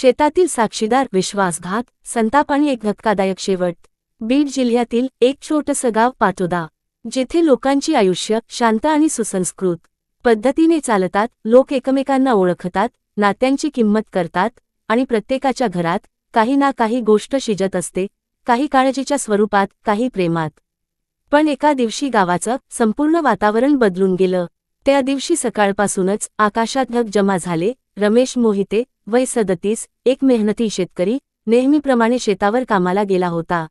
शेतातील साक्षीदार विश्वासघात संताप आणि एक धक्कादायक शेवट. बीड जिल्ह्यातील एक छोटंसं गाव पाटोदा जेथे लोकांची आयुष्य शांत आणि सुसंस्कृत पद्धतीने चालतात लोक एकमेकांना ओळखतात नात्यांची किंमत करतात आणि प्रत्येकाच्या घरात काही ना काही गोष्ट शिजत असते काही काळजीच्या स्वरूपात काही प्रेमात. पण एका दिवशी गावाचं संपूर्ण वातावरण बदलून गेलं. त्या दिवशी सकाळपासूनच आकाशात ढग जमा झाले रमेश मोहिते वय सदतीस एक मेहनती शेतकरी नेहमीप्रमाणे शेतावर कामाला गेला होता.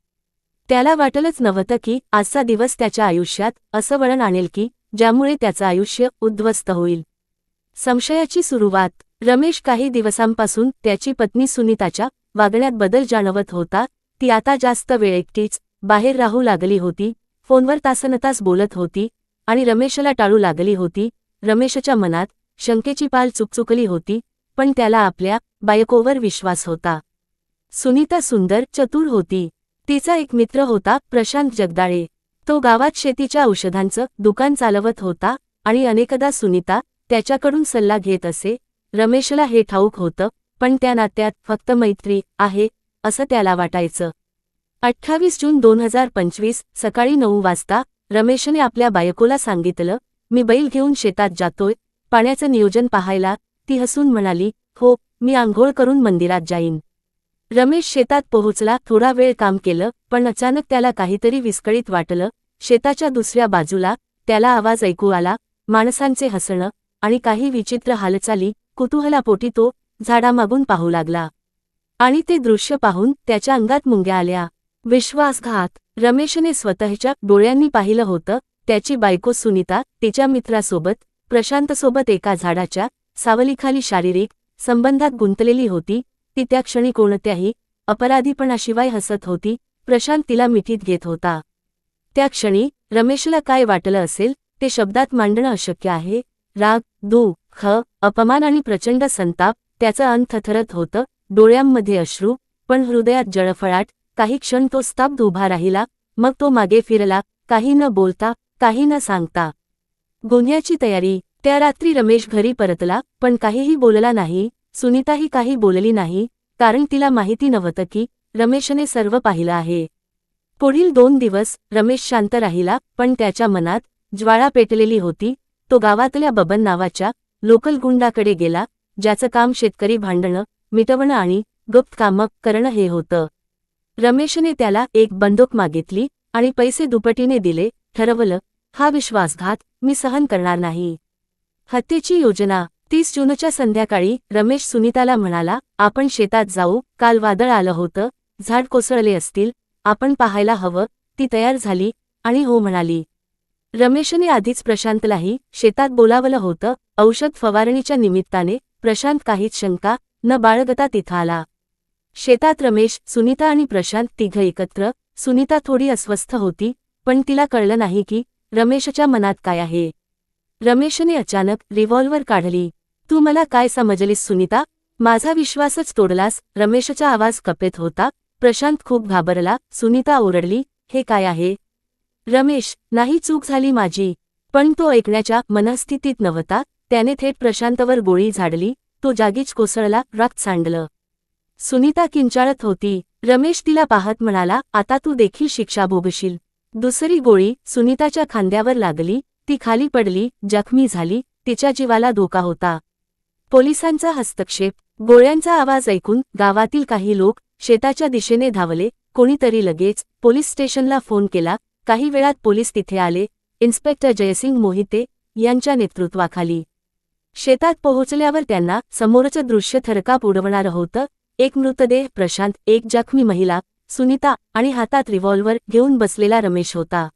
त्याला वाटलंच नव्हतं की आजचा दिवस त्याच्या आयुष्यात असं वळण आणेल की ज्यामुळे त्याचं आयुष्य उद्ध्वस्त होईल. संशयाची सुरुवात. रमेश काही दिवसांपासून त्याची पत्नी सुनीताच्या वागण्यात बदल जाणवत होता. ती आता जास्त वेळ एकटीच बाहेर राहू लागली होती. फोनवर तासनतास बोलत होती आणि रमेशला टाळू लागली होती. रमेशच्या मनात शंकेची पाल चुकचुकली होती पण त्याला आपल्या बायकोवर विश्वास होता. सुनीता सुंदर चतुर होती. तिचा एक मित्र होता प्रशांत जगदाळे. तो गावात शेतीच्या औषधांचं दुकान चालवत होता आणि अनेकदा सुनीता त्याच्याकडून सल्ला घेत असे रमेशला हे ठाऊक होतं पण त्या नात्यात फक्त मैत्री आहे असं त्याला वाटायचं. अठ्ठावीस जून दोन हजार पंचवीस सकाळी नऊ वाजता रमेशने आपल्या बायकोला सांगितलं मी बैल घेऊन शेतात जातोय पाण्याचं नियोजन पाहायला ती हसून म्हणाली हो मी आंघोळ करून मंदिरात जाईन. रमेश शेतात पोहोचला थोडा वेळ काम केलं पण अचानक त्याला काहीतरी विस्कळीत वाटलं. शेताच्या दुसऱ्या बाजूला त्याला आवाज ऐकू आला माणसांचे हसणं आणि काही विचित्र हालचाली कुतूहलापोटी तो झाडामागून पाहू लागला. आणि ते दृश्य पाहून त्याच्या अंगात मुंग्या आल्या. विश्वासघात रमेशने स्वतःच्या डोळ्यांनी पाहिलं होतं त्याची बायको सुनीता तिच्या मित्रासोबत प्रशांतसोबत एका झाडाच्या सावलीखाली शारीरिक संबंधात गुंतलेली होती ती त्या क्षणी कोणत्याही अपराधीपणाशिवाय हसत होती प्रशांत तिला मिठीत घेत होता. त्या क्षणी रमेशला काय वाटलं असेल ते शब्दात मांडणं अशक्य आहे राग दु ख अपमान आणि प्रचंड संताप त्याचं अंत थरथरत होतं डोळ्यांमध्ये अश्रू पण हृदयात जळफळाट काही क्षण तो स्तब्ध उभा राहिला मग तो मागे फिरला काही न बोलता काही न सांगता. गुन्ह्याची तयारी त्या रात्री रमेश घरी परतला पण काहीही बोलला नाही सुनीताही काही बोलली नाही कारण तिला माहिती नव्हतं की रमेशने सर्व पाहिलं आहे. पुढील दोन दिवस रमेश शांत राहिला पण त्याच्या मनात ज्वाळा पेटलेली होती तो गावातल्या बबन नावाच्या लोकल गुंडाकडे गेला ज्याचं काम शेतकरी भांडणं मिटवणं आणि गुप्त कामं करणं हे होतं. रमेशने त्याला एक बंदूक मागितली आणि पैसे दुपटीने दिले ठरवलं हा विश्वासघात मी सहन करणार नाही. हत्येची योजना तीस जूनच्या संध्याकाळी रमेश सुनीताला म्हणाला आपण शेतात जाऊ काल वादळ आलं होतं झाड कोसळले असतील आपण पाहायला हवं ती तयार झाली आणि हो म्हणाली. रमेशने आधीच प्रशांतलाही शेतात बोलावलं होतं औषध फवारणीच्या निमित्ताने प्रशांत काहीच शंका न बाळगता तिथं आला. शेतात रमेश सुनीता आणि प्रशांत तिघं एकत्र सुनीता थोडी अस्वस्थ होती पण तिला कळलं नाही की रमेशच्या मनात काय आहे. रमेशने अचानक रिव्हॉल्वर काढली. तू मला काय समजलीस सुनीता? माझा विश्वासच तोडलास. रमेशचा आवाज कपेत होता. प्रशांत खूप घाबरला. सुनीता ओरडली हे काय आहे? रमेश नाही चूक झाली माझी. पण तो ऐकण्याच्या मनस्थितीत नव्हता. त्याने थेट प्रशांतवर गोळी झाडली. तो जागीच कोसळला रक्त सांडलं. सुनीता किंचाळत होती. रमेश तिला पाहत म्हणाला आता तू देखील शिक्षा भोगशील. दुसरी गोळी सुनीताच्या खांद्यावर लागली. ती खाली पडली जखमी झाली तिच्या जीवाला धोका होता. पोलिसांचा हस्तक्षेप गोळ्यांचा आवाज ऐकून गावातील काही लोक शेताच्या दिशेने धावले कोणीतरी लगेच पोलीस स्टेशनला फोन केला काही वेळात पोलीस तिथे आले इन्स्पेक्टर जयसिंग मोहिते यांच्या नेतृत्वाखाली. शेतात पोहोचल्यावर त्यांना समोरचं दृश्य थरकाप उडवणारं होतं एक मृतदेह प्रशांत एक जखमी महिला सुनीता आणि हातात रिव्हॉल्व्हर घेऊन बसलेला रमेश होता.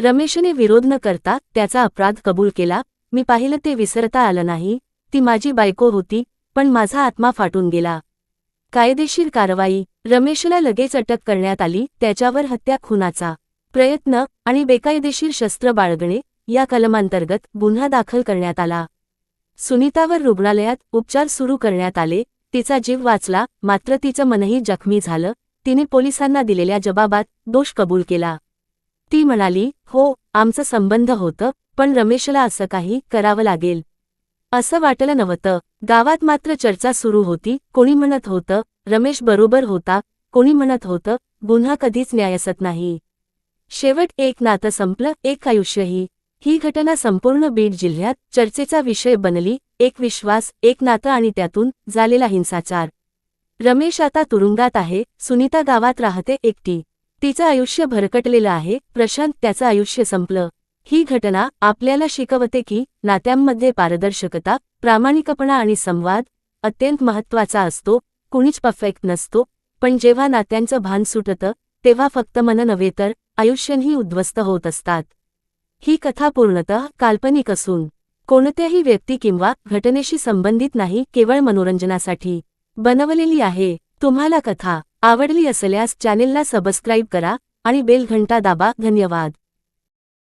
रमेशने विरोध न करता त्याचा अपराध कबूल केला. मी पाहिलं ते विसरता आलं नाही. ती माझी बायको होती पण माझा आत्मा फाटून गेला. कायदेशीर कारवाई. रमेशला लगेच अटक करण्यात आली त्याच्यावर हत्या खुनाचा प्रयत्न आणि बेकायदेशीर शस्त्र बाळगणे या कलमांतर्गत गुन्हा दाखल करण्यात आला. सुनीतावर रुग्णालयात उपचार सुरू करण्यात आले. तिचा जीव वाचला मात्र तिचं मनही जखमी झालं. तिने पोलिसांना दिलेल्या जबाबात दोष कबूल केला. ती म्हणाली हो आमचं संबंध होतं पण रमेशला असं काही करावं लागेल. असं वाटलं नव्हतं. गावात मात्र चर्चा सुरू होती. कोणी म्हणत होतं रमेश बरोबर होता. कोणी म्हणत होतं गुन्हा कधीच न्यायसत नाही. शेवट एक नातं संपलं एक आयुष्यही. ही घटना संपूर्ण बीड जिल्ह्यात चर्चेचा विषय बनली. एक विश्वास एक नातं आणि त्यातून झालेला हिंसाचार. रमेश आता तुरुंगात आहे. सुनीता गावात राहते एकटी. तिचं आयुष्य भरकटलेलं आहे. प्रशांत त्याचं आयुष्य संपलं. ही घटना आपल्याला शिकवते की नात्यांमध्ये पारदर्शकता प्रामाणिकपणा आणि संवाद अत्यंत महत्त्वाचा असतो. कुणीच परफेक्ट नसतो. पण जेव्हा नात्यांचं भान सुटतं तेव्हा फक्त मन नव्हे तर आयुष्यही उद्ध्वस्त होत असतात. ही कथा पूर्णतः काल्पनिक असून कोणत्याही व्यक्ती किंवा घटनेशी संबंधित नाही केवळ मनोरंजनासाठी बनवलेली आहे. तुम्हाला कथा आवडली असल्यास चॅनेलला सबस्क्राईब करा आणि बेल घंटा दाबा. धन्यवाद.